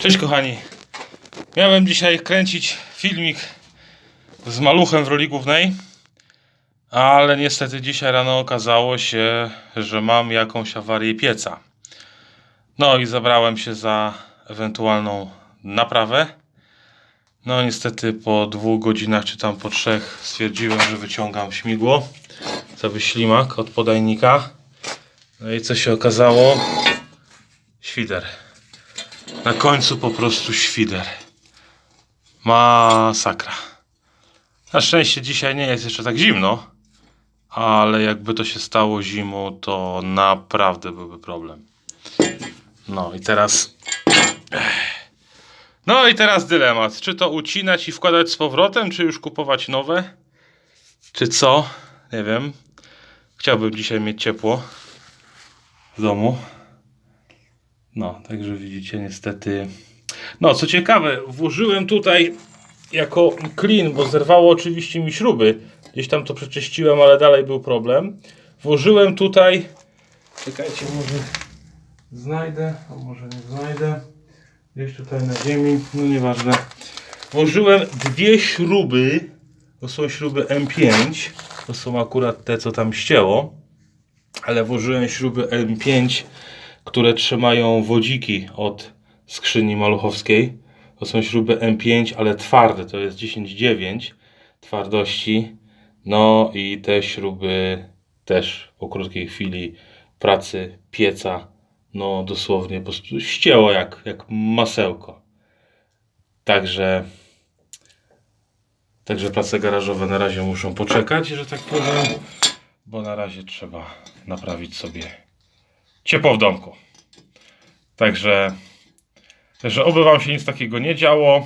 Cześć kochani. Miałem dzisiaj kręcić filmik z maluchem w roli głównej, ale niestety dzisiaj rano okazało się, że mam jakąś awarię pieca. No i zabrałem się za ewentualną naprawę. No niestety po dwóch godzinach czy tam po trzech stwierdziłem, że wyciągam śmigło, cały ślimak od podajnika. No i co się okazało? Świder. Na końcu po prostu świder. Masakra. Na szczęście dzisiaj nie jest jeszcze tak zimno, ale jakby to się stało zimą, to naprawdę byłby problem. No i teraz. No i teraz dylemat. Czy to ucinać i wkładać z powrotem, czy już kupować nowe? Czy co? Nie wiem. Chciałbym dzisiaj mieć ciepło w domu. No, także widzicie, niestety. No, co ciekawe, włożyłem tutaj jako clean, bo zerwało oczywiście mi śruby. Gdzieś tam to przeczyściłem, ale dalej był problem. Włożyłem tutaj. Czekajcie, może znajdę, a może nie znajdę. Gdzieś tutaj na ziemi, no nieważne. Włożyłem dwie śruby. To są śruby M5. To są akurat te, co tam ścięło. Ale włożyłem śruby M5 które trzymają wodziki od skrzyni maluchowskiej. To są śruby M5, ale twarde, to jest 10,9 twardości. No i te śruby też po krótkiej chwili pracy pieca, no dosłownie po prostu ścięło jak, jak masełko. Także Także prace garażowe na razie muszą poczekać, że tak powiem, bo na razie trzeba naprawić sobie ciepło w domku. Także, także oby Wam się nic takiego nie działo.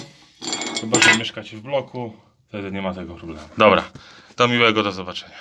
Chyba, że mieszkacie w bloku, wtedy nie ma tego problemu. Dobra, do miłego, do zobaczenia.